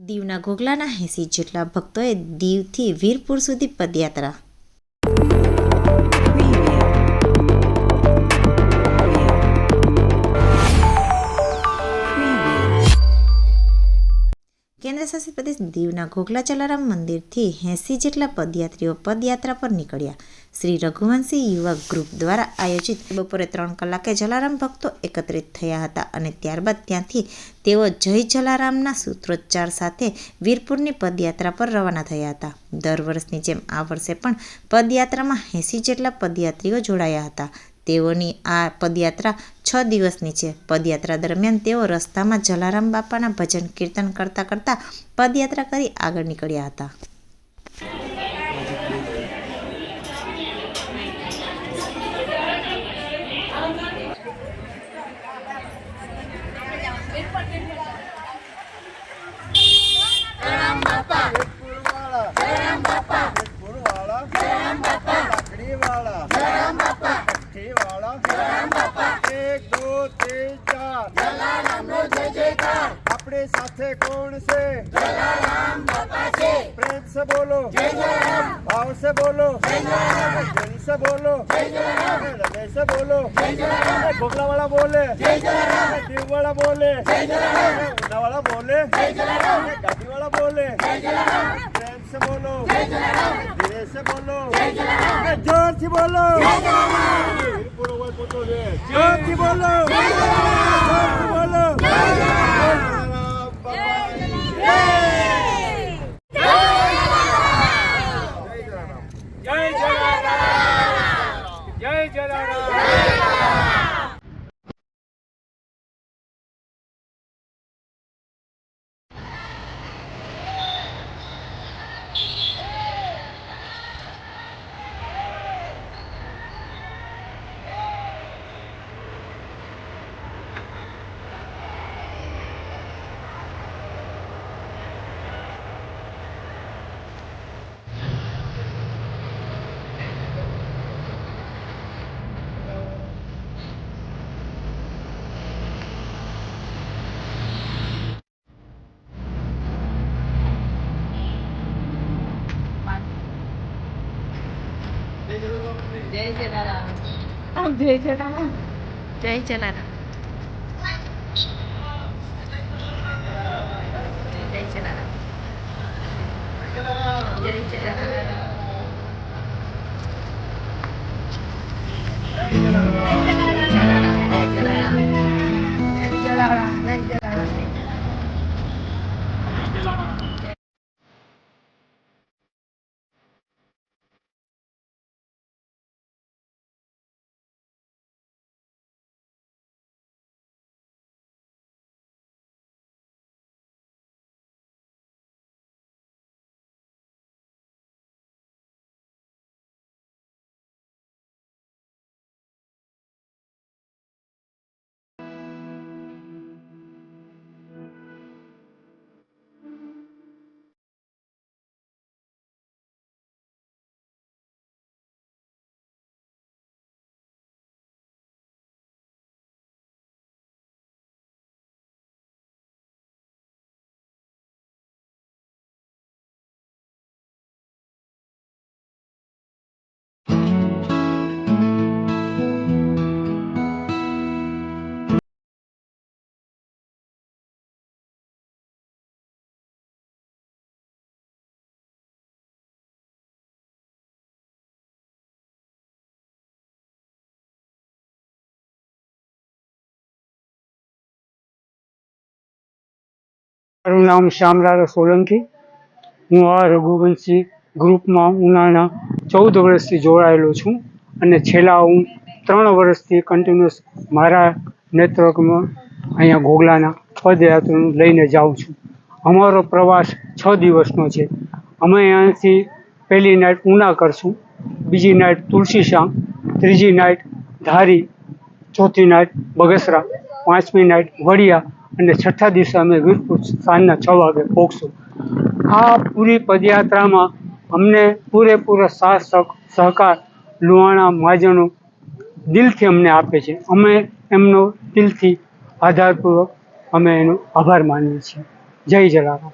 દીવના ઘોઘલાના એંસી જેટલા ભક્તોએ દીવથી વીરપુર સુધી પદયાત્રા કેન્દ્રશાસિત પ્રદેશ દીવના ઘોઘલા ચલારામ મંદિરથી એંસી જેટલા પદયાત્રીઓ પદયાત્રા પર નીકળ્યા. શ્રી રઘુવંશી યુવા ગ્રુપ દ્વારા આયોજિત બપોરે ત્રણ કલાકે જલારામ ભક્તો એકત્રિત થયા હતા અને ત્યારબાદ ત્યાંથી તેઓ જય જલારામના સૂત્રોચ્ચાર સાથે વીરપુરની પદયાત્રા પર રવાના થયા હતા. દર વર્ષની જેમ આ વર્ષે પણ પદયાત્રામાં એંસી જેટલા પદયાત્રીઓ જોડાયા હતા. તેઓની આ પદયાત્રા છ દિવસની છે પદયાત્રા દરમિયાન તેઓ રસ્તામાં જલારામ બાપાના ભજન કીર્તન કરતા કરતા પદયાત્રા કરી આગળ નીકળ્યા હતા ગુરુવાળા એક દો ત્રણ ચાર જલારામનો જય જયકાર આપણે સાથે કોણ છે જલારામ બાપા છે પ્રેમ સે બોલો જય જલારામ ભાવ સે બોલો જય જલારામ દિલ સે બોલો જય જલારામ હૃદય સે બોલો જય જલારામ ઢોકલા બોલે જય જલારામ દીવ વાળા બોલે જય જલારામ ઉના વાળા બોલે જય જલારામ ગાડી વાળા બોલે જય જલારામ પ્રેમ સે બોલો જય જલારામ ધીરે સે બોલો જય જલારામ જોરથી બોલો જય જલારામ થી બોલો જય જલારામ બાપાની જય જય જલારામ જય જલારામ જય જલારામ જય જલારામ જય જલારામ મારું નામ શ્યામલાલ સોલંકી. હું આ રઘુવંશી ગ્રુપમાં ઉનાના ચૌદ વર્ષથી જોડાયેલો છું અને છેલ્લા હું ત્રણ વર્ષથી કન્ટિન્યુઅસ મારા નેટવર્કમાં અહીંયા ઘોઘલાના પદયાત્રાનું લઈને જાઉં છું. અમારો પ્રવાસ છ દિવસનો છે. અમે અહીંયાથી પહેલી નાઇટ ઉના કરશું, બીજી નાઇટ તુલસીશ્યામ ત્રીજી નાઇટ ધારી, ચોથી નાઇટ બગસરા, પાંચમી નાઇટ વડિયા અને છઠ્ઠા દિવસે અમે વીરપુર સાંજના છ વાગે પહોંચશું આ પૂરી પદયાત્રામાં અમને પૂરેપૂરો સાથ સહકાર લુહાણા મહાજનો દિલથી અમને આપે છે. અમે એમનો દિલથી આધારપૂર્વક અમે એનો આભાર માનીએ છીએ. જય જલારામ.